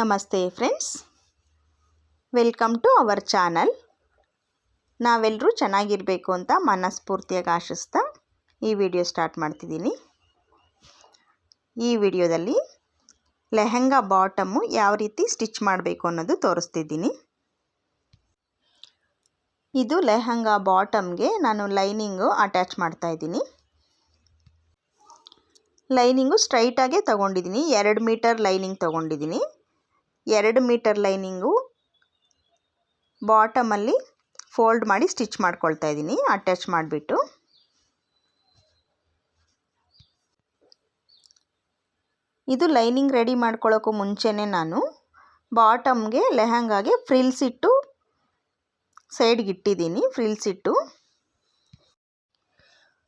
ನಮಸ್ತೆ friends. Welcome to our channel. ನಾವೆಲ್ಲರೂ ಚೆನ್ನಾಗಿರಬೇಕು ಅಂತ ಮನಸ್ಫೂರ್ತಿಯಾಗಿ ಆಶಿಸ್ತಾ ಈ ವಿಡಿಯೋ ಸ್ಟಾರ್ಟ್ ಮಾಡ್ತಿದ್ದೀನಿ. ಈ ವಿಡಿಯೋದಲ್ಲಿ ಲೆಹೆಂಗಾ ಬಾಟಮು ಯಾವ ರೀತಿ ಸ್ಟಿಚ್ ಮಾಡಬೇಕು ಅನ್ನೋದು ತೋರಿಸ್ತಿದ್ದೀನಿ. ಇದು ಲೆಹಂಗಾ ಬಾಟಮ್ಗೆ ನಾನು ಲೈನಿಂಗು ಅಟ್ಯಾಚ್ ಮಾಡ್ತಾ ಇದ್ದೀನಿ. ಲೈನಿಂಗು ಸ್ಟ್ರೈಟಾಗೆ ತೊಗೊಂಡಿದ್ದೀನಿ. ಎರಡು ಮೀಟರ್ ಲೈನಿಂಗ್ ತೊಗೊಂಡಿದ್ದೀನಿ. ಎರಡು ಮೀಟರ್ ಲೈನಿಂಗು ಬಾಟಮಲ್ಲಿ ಫೋಲ್ಡ್ ಮಾಡಿ ಸ್ಟಿಚ್ ಮಾಡ್ಕೊಳ್ತಾ ಇದ್ದೀನಿ, ಅಟ್ಯಾಚ್ ಮಾಡಿಬಿಟ್ಟು. ಇದು ಲೈನಿಂಗ್ ರೆಡಿ ಮಾಡ್ಕೊಳ್ಳೋಕ್ಕೂ ಮುಂಚೆನೇ ನಾನು ಬಾಟಮ್ಗೆ ಲೆಹಂಗಾಗೆ ಫ್ರಿಲ್ಸ್ ಇಟ್ಟು ಸೈಡ್ಗೆ ಇಟ್ಟಿದ್ದೀನಿ, ಫ್ರಿಲ್ಸ್ ಇಟ್ಟು.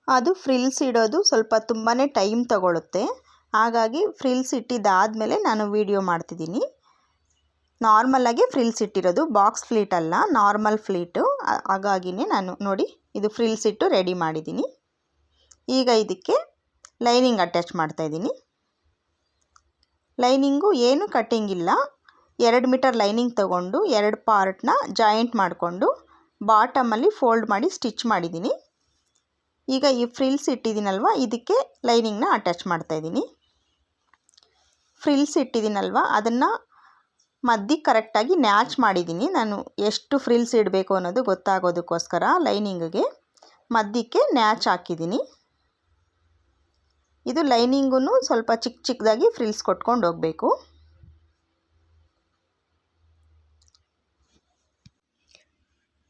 ಅದು ಫ್ರಿಲ್ಸ್ ಇಡೋದು ಸ್ವಲ್ಪ ತುಂಬಾ ಟೈಮ್ ತಗೊಳುತ್ತೆ, ಹಾಗಾಗಿ ಫ್ರಿಲ್ಸ್ ಇಟ್ಟಿದ್ದಾದಮೇಲೆ ನಾನು ವಿಡಿಯೋ ಮಾಡ್ತಿದ್ದೀನಿ. ನಾರ್ಮಲಾಗಿ ಫ್ರಿಲ್ಸ್ ಇಟ್ಟಿರೋದು ಬಾಕ್ಸ್ ಫ್ಲೀಟ್ ಅಲ್ಲ ನಾರ್ಮಲ್ ಫ್ಲೀಟು ಹಾಗಾಗಿನೇ ನಾನು ನೋಡಿ ಇದು ಫ್ರಿಲ್ಸ್ ಇಟ್ಟು ರೆಡಿ ಮಾಡಿದ್ದೀನಿ. ಈಗ ಇದಕ್ಕೆ ಲೈನಿಂಗ್ ಅಟ್ಯಾಚ್ ಮಾಡ್ತಾಯಿದ್ದೀನಿ ಲೈನಿಂಗು ಏನು ಕಟ್ಟಿಂಗ್ ಇಲ್ಲ. ಎರಡು ಮೀಟರ್ ಲೈನಿಂಗ್ ತಗೊಂಡು, ಎರಡು ಪಾರ್ಟ್ನ ಜಾಯಿಂಟ್ ಮಾಡಿಕೊಂಡು ಬಾಟಮಲ್ಲಿ ಫೋಲ್ಡ್ ಮಾಡಿ ಸ್ಟಿಚ್ ಮಾಡಿದ್ದೀನಿ. ಈಗ ಈ ಫ್ರಿಲ್ಸ್ ಇಟ್ಟಿದ್ದೀನಲ್ವ, ಇದಕ್ಕೆ ಲೈನಿಂಗ್ನ ಅಟ್ಯಾಚ್ ಮಾಡ್ತಾಯಿದ್ದೀನಿ ಫ್ರಿಲ್ಸ್ ಇಟ್ಟಿದ್ದೀನಲ್ವ, ಅದನ್ನು ಮದ್ದಿ ಕರೆಕ್ಟಾಗಿ ನ್ಯಾಚ್ ಮಾಡಿದ್ದೀನಿ. ನಾನು ಎಷ್ಟು ಫ್ರಿಲ್ಸ್ ಇಡಬೇಕು ಅನ್ನೋದು ಗೊತ್ತಾಗೋದಕ್ಕೋಸ್ಕರ ಲೈನಿಂಗಿಗೆ ಮಧ್ಯಕ್ಕೆ ನ್ಯಾಚ್ ಹಾಕಿದ್ದೀನಿ. ಇದು ಲೈನಿಂಗೂ ಸ್ವಲ್ಪ ಚಿಕ್ಕ ಚಿಕ್ಕದಾಗಿ ಫ್ರಿಲ್ಸ್ ಕೊಟ್ಕೊಂಡು ಹೋಗಬೇಕು.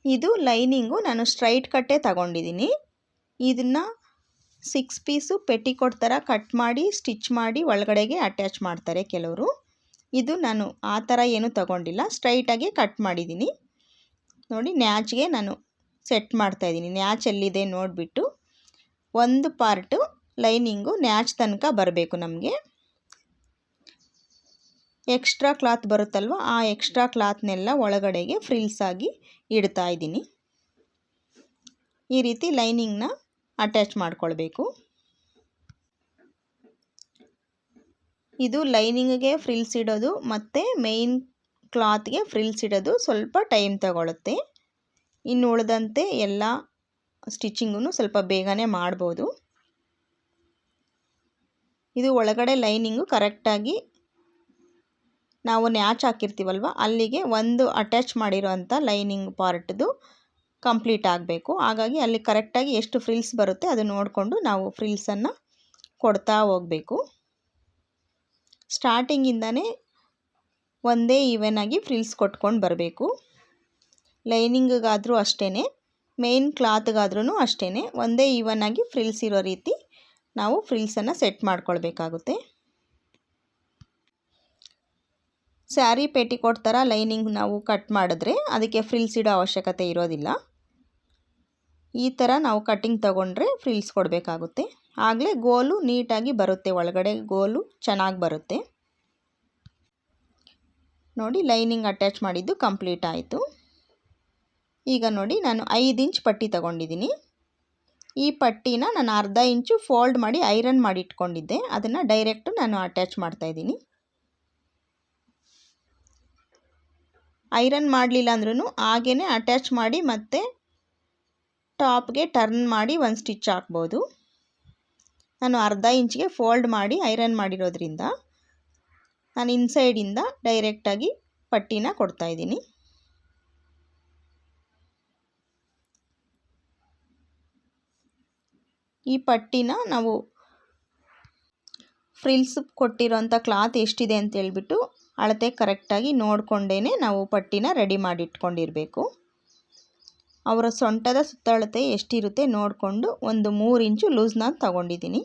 ಇದು ಲೈನಿಂಗು ನಾನು ಸ್ಟ್ರೈಟ್ ಕಟ್ಟೆ ತಗೊಂಡಿದ್ದೀನಿ. ಇದನ್ನು ಸಿಕ್ಸ್ ಪೀಸು ಪೆಟಿಕೋಟ್ ಥರ ಕಟ್ ಮಾಡಿ, ಸ್ಟಿಚ್ ಮಾಡಿ ಒಳಗಡೆಗೆ ಅಟ್ಯಾಚ್ ಮಾಡ್ತಾರೆ ಕೆಲವರು. ಇದು ನಾನು ಆ ಥರ ಏನು ತಗೊಂಡಿಲ್ಲ. ಸ್ಟ್ರೈಟಾಗಿ ಕಟ್ ಮಾಡಿದ್ದೀನಿ. ನೋಡಿ, ನ್ಯಾಚ್ಗೆ ನಾನು ಸೆಟ್ ಮಾಡ್ತಾಯಿದ್ದೀನಿ ನ್ಯಾಚ್ ಎಲ್ಲಿದೆ ನೋಡಿಬಿಟ್ಟು ಒಂದು ಪಾರ್ಟು ಲೈನಿಂಗು ನ್ಯಾಚ್ ತನಕ ಬರಬೇಕು ನಮಗೆ. ಎಕ್ಸ್ಟ್ರಾ ಕ್ಲಾತ್ ಬರುತ್ತಲ್ವ, ಆ ಎಕ್ಸ್ಟ್ರಾ ಕ್ಲಾತ್ನೆಲ್ಲ ಒಳಗಡೆಗೆ ಫ್ರಿಲ್ಸ್ ಆಗಿ ಇಡ್ತಾ ಇದ್ದೀನಿ. ಈ ರೀತಿ ಲೈನಿಂಗ್ನ ಅಟ್ಯಾಚ್ ಮಾಡ್ಕೊಳ್ಬೇಕು. ಇದು ಲೈನಿಂಗ್ಗೆ ಫ್ರಿಲ್ಸ್ ಇಡೋದು ಮತ್ತು ಮೇಯ್ನ್ ಕ್ಲಾತ್ಗೆ ಫ್ರಿಲ್ಸ್ ಇಡೋದು ಸ್ವಲ್ಪ ಟೈಮ್ ತಗೊಳುತ್ತೆ. ಇನ್ನು ಉಳಿದಂತೆ ಎಲ್ಲ ಸ್ಟಿಚಿಂಗೂ ಸ್ವಲ್ಪ ಬೇಗನೆ ಮಾಡ್ಬೋದು. ಇದು ಒಳಗಡೆ ಲೈನಿಂಗು ಕರೆಕ್ಟಾಗಿ ನಾವು ನ್ಯಾಚ್ ಹಾಕಿರ್ತೀವಲ್ವ, ಅಲ್ಲಿಗೆ ಒಂದು ಅಟ್ಯಾಚ್ ಮಾಡಿರೋ ಅಂಥ ಲೈನಿಂಗ್ ಪಾರ್ಟ್ದು ಕಂಪ್ಲೀಟ್ ಆಗಬೇಕು. ಹಾಗಾಗಿ ಅಲ್ಲಿ ಕರೆಕ್ಟಾಗಿ ಎಷ್ಟು ಫ್ರಿಲ್ಸ್ ಬರುತ್ತೆ ಅದು ನೋಡಿಕೊಂಡು ನಾವು ಫ್ರಿಲ್ಸನ್ನು ಕೊಡ್ತಾ ಹೋಗಬೇಕು. ಸ್ಟಾರ್ಟಿಂಗಿಂದನೇ ಒಂದೇ ಈವೆನಾಗಿ ಫ್ರಿಲ್ಸ್ ಕೊಟ್ಕೊಂಡು ಬರಬೇಕು. ಲೈನಿಂಗಿಗಾದರೂ ಅಷ್ಟೇ ಮೇನ್ ಕ್ಲಾತ್ಗಾದ್ರೂ ಅಷ್ಟೇ ಒಂದೇ ಈವನಾಗಿ ಫ್ರಿಲ್ಸ್ ಇರೋ ರೀತಿ ನಾವು ಫ್ರಿಲ್ಸನ್ನು ಸೆಟ್ ಮಾಡ್ಕೊಳ್ಬೇಕಾಗುತ್ತೆ. ಸ್ಯಾರಿ ಪೇಟಿಕೋಟ್ ಥರ ಲೈನಿಂಗ್ ನಾವು ಕಟ್ ಮಾಡಿದ್ರೆ ಅದಕ್ಕೆ ಫ್ರಿಲ್ಸ್ ಇಡೋ ಅವಶ್ಯಕತೆ ಇರೋದಿಲ್ಲ. ಈ ಥರ ನಾವು ಕಟ್ಟಿಂಗ್ ತಗೊಂಡ್ರೆ ಫ್ರಿಲ್ಸ್ ಕೊಡಬೇಕಾಗುತ್ತೆ. ಆಗಲೇ ಗೋಲು ನೀಟಾಗಿ ಬರುತ್ತೆ, ಒಳಗಡೆ ಗೋಲು ಚೆನ್ನಾಗಿ ಬರುತ್ತೆ. ನೋಡಿ ಲೈನಿಂಗ್ ಅಟ್ಯಾಚ್ ಮಾಡಿದ್ದು ಕಂಪ್ಲೀಟ್ ಆಯಿತು. ಈಗ ನೋಡಿ, ನಾನು ಐದು ಇಂಚ್ ಪಟ್ಟಿ ತಗೊಂಡಿದ್ದೀನಿ. ಈ ಪಟ್ಟಿನ ನಾನು ಅರ್ಧ ಇಂಚು ಫೋಲ್ಡ್ ಮಾಡಿ ಐರನ್ ಮಾಡಿ ಇಟ್ಕೊಂಡಿದ್ದೆ. ಅದನ್ನು ಡೈರೆಕ್ಟು ನಾನು ಅಟ್ಯಾಚ್ ಮಾಡ್ತಾಯಿದ್ದೀನಿ ಐರನ್ ಮಾಡಲಿಲ್ಲ ಅಂದ್ರೂ ಹಾಗೇ ಅಟ್ಯಾಚ್ ಮಾಡಿ ಮತ್ತೆ ಟಾಪ್ಗೆ ಟರ್ನ್ ಮಾಡಿ ಒಂದು ಸ್ಟಿಚ್ ಹಾಕ್ಬೋದು. ನಾನು ಅರ್ಧ ಇಂಚಿಗೆ ಫೋಲ್ಡ್ ಮಾಡಿ ಐರನ್ ಮಾಡಿರೋದ್ರಿಂದ ನಾನು ಇನ್ಸೈಡಿಂದ ಡೈರೆಕ್ಟಾಗಿ ಪಟ್ಟಿನ ಕೊಡ್ತಾಯಿದ್ದೀನಿ ಈ ಪಟ್ಟಿನ ನಾವು ಫ್ರಿಲ್ಸ್ ಕೊಟ್ಟಿರೋಂಥ ಕ್ಲಾತ್ ಎಷ್ಟಿದೆ ಅಂತ ಹೇಳ್ಬಿಟ್ಟು ಅಳತೆ ಕರೆಕ್ಟಾಗಿ ನೋಡಿಕೊಂಡೇ ನಾವು ಪಟ್ಟಿನ ರೆಡಿ ಮಾಡಿ ಇಟ್ಕೊಂಡಿರಬೇಕು ಅವರ ಸೊಂಟದ ಸುತ್ತಳತೆ ಎಷ್ಟಿರುತ್ತೆ ನೋಡಿಕೊಂಡು ಒಂದು ಮೂರು ಇಂಚು ಲೂಸ್ ನಾನು ತಗೊಂಡಿದ್ದೀನಿ.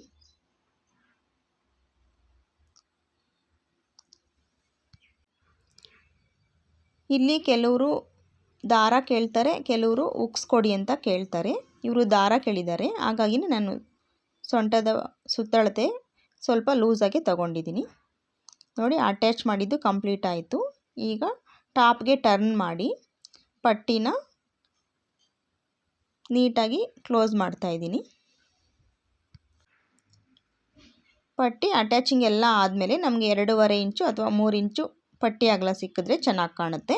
ಇಲ್ಲಿ ಕೆಲವರು ದಾರ ಕೇಳ್ತಾರೆ, ಕೆಲವರು ಉಕ್ಸ್ ಕೊಡಿ ಅಂತ ಕೇಳ್ತಾರೆ. ಇವರು ದಾರ ಕೇಳಿದ್ದಾರೆ. ಹಾಗಾಗಿ ನಾನು ಸೊಂಟದ ಸುತ್ತಳತೆ ಸ್ವಲ್ಪ ಲೂಸಾಗಿ ತಗೊಂಡಿದ್ದೀನಿ. ನೋಡಿ ಅಟ್ಯಾಚ್ ಮಾಡಿದ್ದು ಕಂಪ್ಲೀಟ್ ಆಯಿತು. ಈಗ ಟಾಪ್ಗೆ ಟರ್ನ್ ಮಾಡಿ, ಪಟ್ಟಿನ ನೀಟಾಗಿ ಕ್ಲೋಸ್ ಮಾಡ್ತಾಯಿದ್ದೀನಿ ಪಟ್ಟಿ ಅಟ್ಯಾಚಿಂಗ್ ಎಲ್ಲ ಆದಮೇಲೆ ನಮಗೆ ಎರಡೂವರೆ ಇಂಚು ಅಥವಾ ಮೂರು ಇಂಚು ಪಟ್ಟಿ ಅಗಲ ಸಿಕ್ಕಿದ್ರೆ ಚೆನ್ನಾಗಿ ಕಾಣುತ್ತೆ.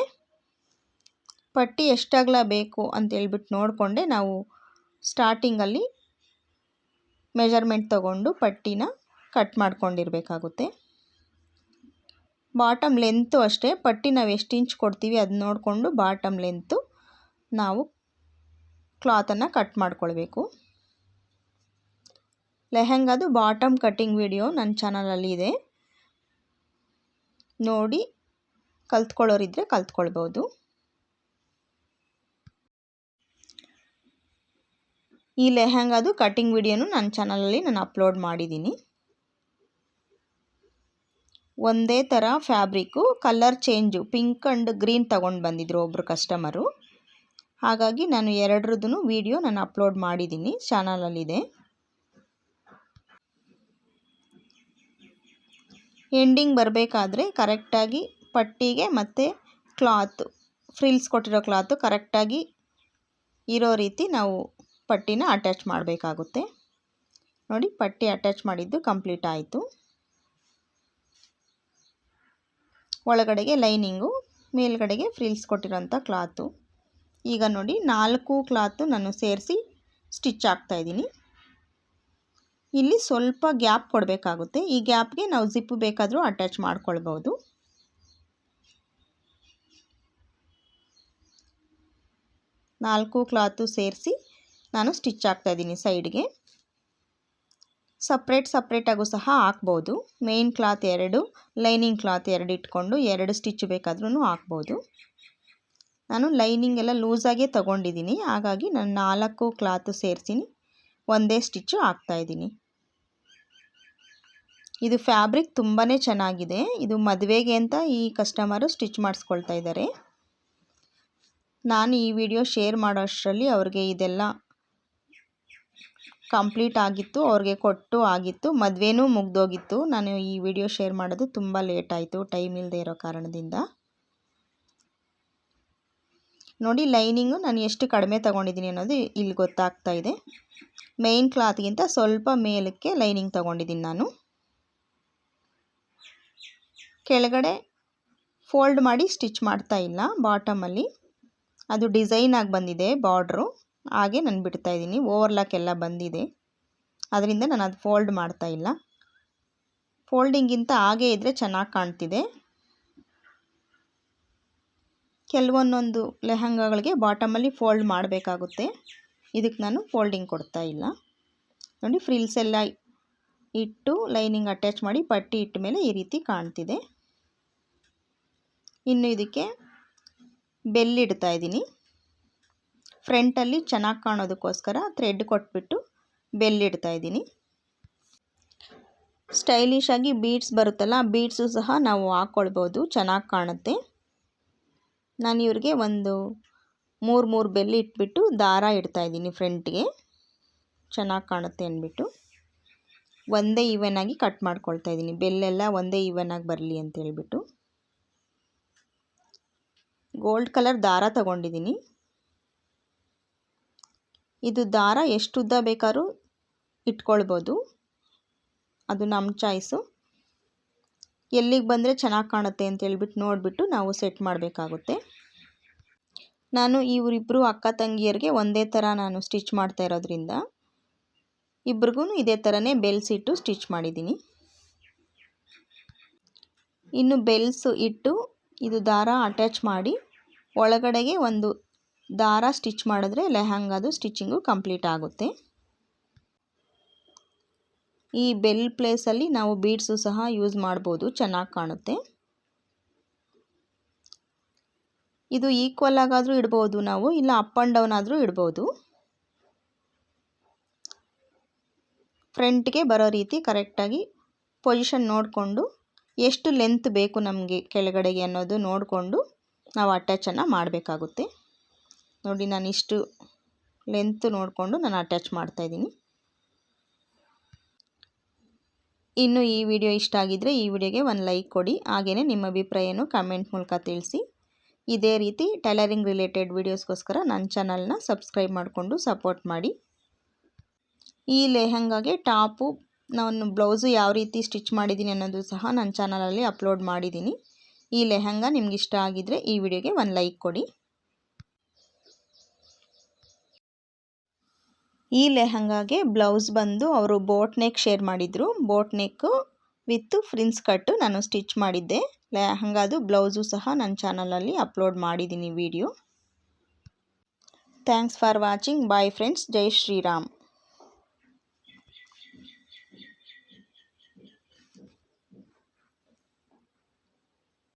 ಪಟ್ಟಿ ಎಷ್ಟಾಗಲ ಬೇಕು ಬೇಕು ಅಂತೇಳ್ಬಿಟ್ಟು ನೋಡಿಕೊಂಡೆ ನಾವು ಸ್ಟಾರ್ಟಿಂಗಲ್ಲಿ ಮೆಜರ್ಮೆಂಟ್ ತಗೊಂಡು ಪಟ್ಟಿನ ಕಟ್ ಮಾಡ್ಕೊಂಡಿರಬೇಕಾಗುತ್ತೆ. ಬಾಟಮ್ ಲೆಂತು ಅಷ್ಟೇ, ಪಟ್ಟಿ ನಾವು ಎಷ್ಟು ಇಂಚ್ ಕೊಡ್ತೀವಿ ಅದು ನೋಡಿಕೊಂಡು ಬಾಟಮ್ ಲೆಂತು ನಾವು ಕ್ಲಾತನ್ನು ಕಟ್ ಮಾಡ್ಕೊಳ್ಬೇಕು. ಲೆಹೆಂಗಾದು ಬಾಟಮ್ ಕಟ್ಟಿಂಗ್ ವಿಡಿಯೋ ನನ್ನ ಚಾನಲಲ್ಲಿ ಇದೆ. ನೋಡಿ ಕಲ್ತ್ಕೊಳ್ಳೋರಿದ್ದರೆ ಕಲ್ತ್ಕೊಳ್ಬೋದು. ಈ ಲೆಹೆಂಗಾದು ಕಟ್ಟಿಂಗ್ ವಿಡಿಯೋನು ನನ್ನ ಚಾನಲಲ್ಲಿ ನಾನು ಅಪ್ಲೋಡ್ ಮಾಡಿದ್ದೀನಿ. ಒಂದೇ ಥರ fabric, colour change, pink and green ತಗೊಂಡು ಬಂದಿದ್ರು ಒಬ್ಬರು ಕಸ್ಟಮರು. ಹಾಗಾಗಿ ನಾನು ಎರಡರದ್ದು ವಿಡಿಯೋ ನಾನು ಅಪ್ಲೋಡ್ ಮಾಡಿದ್ದೀನಿ, ಚಾನಲಲ್ಲಿದೆ. ಎಂಡಿಂಗ್ ಬರಬೇಕಾದ್ರೆ ಕರೆಕ್ಟಾಗಿ ಪಟ್ಟಿಗೆ ಮತ್ತು ಕ್ಲಾತ್, ಫ್ರಿಲ್ಸ್ ಕೊಟ್ಟಿರೋ ಕ್ಲಾತು ಕರೆಕ್ಟಾಗಿ ಇರೋ ರೀತಿ ನಾವು ಪಟ್ಟಿನ ಅಟ್ಯಾಚ್ ಮಾಡಬೇಕಾಗುತ್ತೆ. ನೋಡಿ, ಪಟ್ಟಿ ಅಟ್ಯಾಚ್ ಮಾಡಿದ್ದು ಕಂಪ್ಲೀಟ್ ಆಯಿತು. ಒಳಗಡೆಗೆ ಲೈನಿಂಗು, ಮೇಲ್ಗಡೆಗೆ ಫ್ರಿಲ್ಸ್ ಕೊಟ್ಟಿರೋಂಥ ಕ್ಲಾತು. ಈಗ ನೋಡಿ ನಾಲ್ಕು ಕ್ಲಾತು ನಾನು ಸೇರಿಸಿ ಸ್ಟಿಚ್ ಹಾಕ್ತಾಯಿದ್ದೀನಿ ಇಲ್ಲಿ ಸ್ವಲ್ಪ ಗ್ಯಾಪ್ ಕೊಡಬೇಕಾಗುತ್ತೆ. ಈ ಗ್ಯಾಪ್ಗೆ ನಾವು ಜಿಪ್ಪು ಬೇಕಾದರೂ ಅಟ್ಯಾಚ್ ಮಾಡ್ಕೊಳ್ಬೋದು ನಾಲ್ಕು ಕ್ಲಾತು ಸೇರಿಸಿ ನಾನು ಸ್ಟಿಚ್ ಹಾಕ್ತಾಯಿದ್ದೀನಿ ಸೈಡ್ಗೆ. ಸಪ್ರೇಟ್ ಸಪ್ರೇಟಾಗೂ ಸಹ ಹಾಕ್ಬೋದು. ಮೇಯ್ನ್ ಕ್ಲಾತ್ ಎರಡು, ಲೈನಿಂಗ್ ಕ್ಲಾತ್ ಎರಡು ಇಟ್ಕೊಂಡು ಎರಡು ಸ್ಟಿಚ್ ಬೇಕಾದ್ರೂ ಹಾಕ್ಬೋದು. ನಾನು ಲೈನಿಂಗ್ ಎಲ್ಲ ಲೂಸಾಗೇ ತಗೊಂಡಿದ್ದೀನಿ. ಹಾಗಾಗಿ ನಾನು ನಾಲ್ಕು ಕ್ಲಾತು ಸೇರಿಸಿ ಒಂದೇ ಸ್ಟಿಚ್ಚು ಹಾಕ್ತಾಯಿದ್ದೀನಿ ಇದು ಫ್ಯಾಬ್ರಿಕ್ ತುಂಬಾ ಚೆನ್ನಾಗಿದೆ. ಇದು ಮದುವೆಗೆ ಅಂತ ಈ ಕಸ್ಟಮರು ಸ್ಟಿಚ್ ಮಾಡಿಸ್ಕೊಳ್ತಾ ಇದ್ದಾರೆ. ನಾನು ಈ ವಿಡಿಯೋ ಶೇರ್ ಮಾಡೋ ಅಷ್ಟರಲ್ಲಿ ಅವ್ರಿಗೆ ಇದೆಲ್ಲ ಕಂಪ್ಲೀಟ್ ಆಗಿತ್ತು, ಅವ್ರಿಗೆ ಕೊಟ್ಟು ಆಗಿತ್ತು, ಮದುವೆನೂ ಮುಗ್ದೋಗಿತ್ತು. ನಾನು ಈ ವಿಡಿಯೋ ಶೇರ್ ಮಾಡೋದು ತುಂಬ ಲೇಟ್ ಆಯಿತು, ಟೈಮ್ ಇಲ್ಲದೆ ಇರೋ ಕಾರಣದಿಂದ. ನೋಡಿ ಲೈನಿಂಗು ನಾನು ಎಷ್ಟು ಕಡಿಮೆ ತೊಗೊಂಡಿದ್ದೀನಿ ಅನ್ನೋದು ಇಲ್ಲಿ ಗೊತ್ತಾಗ್ತಾ ಇದೆ. ಮೇಯ್ನ್ ಕ್ಲಾತ್ಗಿಂತ ಸ್ವಲ್ಪ ಮೇಲಕ್ಕೆ ಲೈನಿಂಗ್ ತೊಗೊಂಡಿದ್ದೀನಿ ನಾನು. ಕೆಳಗಡೆ ಫೋಲ್ಡ್ ಮಾಡಿ ಸ್ಟಿಚ್ ಮಾಡ್ತಾ ಇಲ್ಲ ಬಾಟಮಲ್ಲಿ. ಅದು ಡಿಸೈನ್ ಆಗಿ ಬಂದಿದೆ ಬಾರ್ಡ್ರು. ಹಾಗೆ ನಾನು ಬಿಡ್ತಾ ಇದ್ದೀನಿ, ಓವರ್ಲಾಕ್ ಎಲ್ಲ ಬಂದಿದೆ. ಅದರಿಂದ ನಾನು ಅದು ಫೋಲ್ಡ್ ಮಾಡ್ತಾ ಇಲ್ಲ. ಫೋಲ್ಡಿಂಗಿಂತ ಹಾಗೆ ಇದ್ದರೆ ಚೆನ್ನಾಗಿ ಕಾಣ್ತಿದೆ. ಕೆಲವೊಂದೊಂದು ಲೆಹಂಗಾಗಳಿಗೆ ಬಾಟಮಲ್ಲಿ ಫೋಲ್ಡ್ ಮಾಡಬೇಕಾಗುತ್ತೆ. ಇದಕ್ಕೆ ನಾನು ಫೋಲ್ಡಿಂಗ್ ಕೊಡ್ತಾ ಇಲ್ಲ. ನೋಡಿ ಫ್ರಿಲ್ಸ್ ಎಲ್ಲ ಇಟ್ಟು ಲೈನಿಂಗ್ ಅಟ್ಯಾಚ್ ಮಾಡಿ ಪಟ್ಟಿ ಇಟ್ಟ ಮೇಲೆ ಈ ರೀತಿ ಕಾಣ್ತಿದೆ. ಇನ್ನು ಇದಕ್ಕೆ ಬೆಲ್ ಇಡ್ತಾ ಇದ್ದೀನಿ. ಫ್ರಂಟಲ್ಲಿ ಚೆನ್ನಾಗಿ ಕಾಣೋದಕ್ಕೋಸ್ಕರ ಥ್ರೆಡ್ ಕೊಟ್ಬಿಟ್ಟು ಬೆಲ್ ಇಡ್ತಾ ಇದ್ದೀನಿ. ಸ್ಟೈಲಿಶ್ ಆಗಿ ಬೀಡ್ಸ್ ಬರುತ್ತಲ್ಲ ಬೀಡ್ಸು ಸಹ ನಾವು ಹಾಕ್ಕೊಳ್ಬೋದು, ಚೆನ್ನಾಗಿ ಕಾಣುತ್ತೆ. ನಾನು ಇವ್ರಿಗೆ ಒಂದು ಮೂರು ಮೂರು ಬೆಲ್ಲಿ ಇಟ್ಬಿಟ್ಟು ದಾರ ಇಡ್ತಾಯಿದ್ದೀನಿ ಫ್ರಂಟ್ಗೆ. ಚೆನ್ನಾಗಿ ಕಾಣುತ್ತೆ ಅಂದ್ಬಿಟ್ಟು. ಒಂದೇ ಈವನ್ ಆಗಿ ಕಟ್ ಮಾಡ್ಕೊಳ್ತಾ ಇದ್ದೀನಿ. ಬೆಲ್ಲೆಲ್ಲ ಒಂದೇ ಈವನ್ ಆಗಿ ಬರಲಿ ಅಂತ ಹೇಳ್ಬಿಟ್ಟು. ಗೋಲ್ಡ್ ಕಲರ್ ದಾರ ತಗೊಂಡಿದ್ದೀನಿ. ಇದು ದಾರ ಎಷ್ಟು ಉದ್ದ ಬೇಕಾದ್ರೂ ಇಟ್ಕೊಳ್ಬೋದು. ಅದು ನಮ್ಮ ಚಾಯ್ಸು ಎಲ್ಲಿಗೆ ಬಂದರೆ ಚೆನ್ನಾಗಿ ಕಾಣುತ್ತೆ ಅಂತ ಹೇಳ್ಬಿಟ್ಟು ನೋಡಿಬಿಟ್ಟು ನಾವು ಸೆಟ್ ಮಾಡಬೇಕಾಗುತ್ತೆ. ನಾನು ಇವರಿಬ್ಬರು ಅಕ್ಕ ತಂಗಿಯರಿಗೆ ಒಂದೇ ಥರ ನಾನು ಸ್ಟಿಚ್ ಮಾಡ್ತಾ ಇರೋದ್ರಿಂದ ಇಬ್ರಿಗೂ ಇದೇ ಥರನೇ ಬೆಲ್ಸ್ ಇಟ್ಟು ಸ್ಟಿಚ್ ಮಾಡಿದ್ದೀನಿ. ಇನ್ನು ಬೆಲ್ಸ್ ಇಟ್ಟು ಇದು ದಾರ ಅಟ್ಯಾಚ್ ಮಾಡಿ ಒಳಗಡೆಗೆ ಒಂದು ದಾರ ಸ್ಟಿಚ್ ಮಾಡಿದ್ರೆ ಲೆಹಂಗಾದು ಸ್ಟಿಚಿಂಗು ಕಂಪ್ಲೀಟ್ ಆಗುತ್ತೆ. ಈ ಬೆಲ್ ಪ್ಲೇಸಲ್ಲಿ ನಾವು ಬೀಡ್ಸು ಸಹ ಯೂಸ್ ಮಾಡ್ಬೋದು, ಚೆನ್ನಾಗಿ ಕಾಣುತ್ತೆ. ಇದು ಈಕ್ವಲ್ ಆಗಾದರೂ ಇಡ್ಬೋದು ನಾವು, ಇಲ್ಲ ಅಪ್ ಆ್ಯಂಡ್ ಡೌನ್ ಆದರೂ ಇಡ್ಬೋದು. ಫ್ರಂಟ್ಗೆ ಬರೋ ರೀತಿ ಕರೆಕ್ಟಾಗಿ ಪೊಸಿಷನ್ ನೋಡಿಕೊಂಡು, ಎಷ್ಟು ಲೆಂತ್ ಬೇಕು ನಮಗೆ ಕೆಳಗಡೆಗೆ ಅನ್ನೋದು ನೋಡಿಕೊಂಡು ನಾವು ಅಟ್ಯಾಚನ್ನು ಮಾಡಬೇಕಾಗುತ್ತೆ. ನೋಡಿ ನಾನು ಇಷ್ಟು ಲೆಂತ್ ನೋಡಿಕೊಂಡು ನಾನು ಅಟ್ಯಾಚ್ ಮಾಡ್ತಾಯಿದ್ದೀನಿ ಇನ್ನು ಈ ವಿಡಿಯೋ ಇಷ್ಟ ಆಗಿದ್ದರೆ ಈ ವಿಡಿಯೋಗೆ ಒಂದು ಲೈಕ್ ಕೊಡಿ ಹಾಗೆಯೇ ನಿಮ್ಮ ಅಭಿಪ್ರಾಯನು ಕಮೆಂಟ್ ಮೂಲಕ ತಿಳಿಸಿ. ಇದೇ ರೀತಿ ಟೈಲರಿಂಗ್ ರಿಲೇಟೆಡ್ ವೀಡಿಯೋಸ್ಗೋಸ್ಕರ ನನ್ನ ಚಾನಲ್ನ ಸಬ್ಸ್ಕ್ರೈಬ್ ಮಾಡಿಕೊಂಡು ಸಪೋರ್ಟ್ ಮಾಡಿ. ಈ ಲೆಹಂಗಾಗೆ ಟಾಪು, ನಾನು ಬ್ಲೌಸು ಯಾವ ರೀತಿ ಸ್ಟಿಚ್ ಮಾಡಿದ್ದೀನಿ ಅನ್ನೋದು ಸಹ ನನ್ನ ಚಾನಲಲ್ಲಿ ಅಪ್ಲೋಡ್ ಮಾಡಿದ್ದೀನಿ. ಈ ಲೆಹಂಗಾ ನಿಮ್ಗೆ ಇಷ್ಟ ಆಗಿದ್ದರೆ ಈ ವಿಡಿಯೋಗೆ ಒಂದು ಲೈಕ್ ಕೊಡಿ. ಈ ಲೆಹಂಗಾಗೆ ಬ್ಲೌಸ್ ಬಂದು ಅವರು ಬೋಟ್ ನೆಕ್ ಶೇರ್ ಮಾಡಿದರು. Boat neck with fringe cut ನಾನು ಸ್ಟಿಚ್ ಮಾಡಿದ್ದೆ. ಲೆಹಂಗಾದು ಬ್ಲೌಸು ಸಹ ನನ್ನ ಚಾನಲಲ್ಲಿ ಅಪ್ಲೋಡ್ ಮಾಡಿದ್ದೀನಿ video thanks for watching bye friends Jai Shriram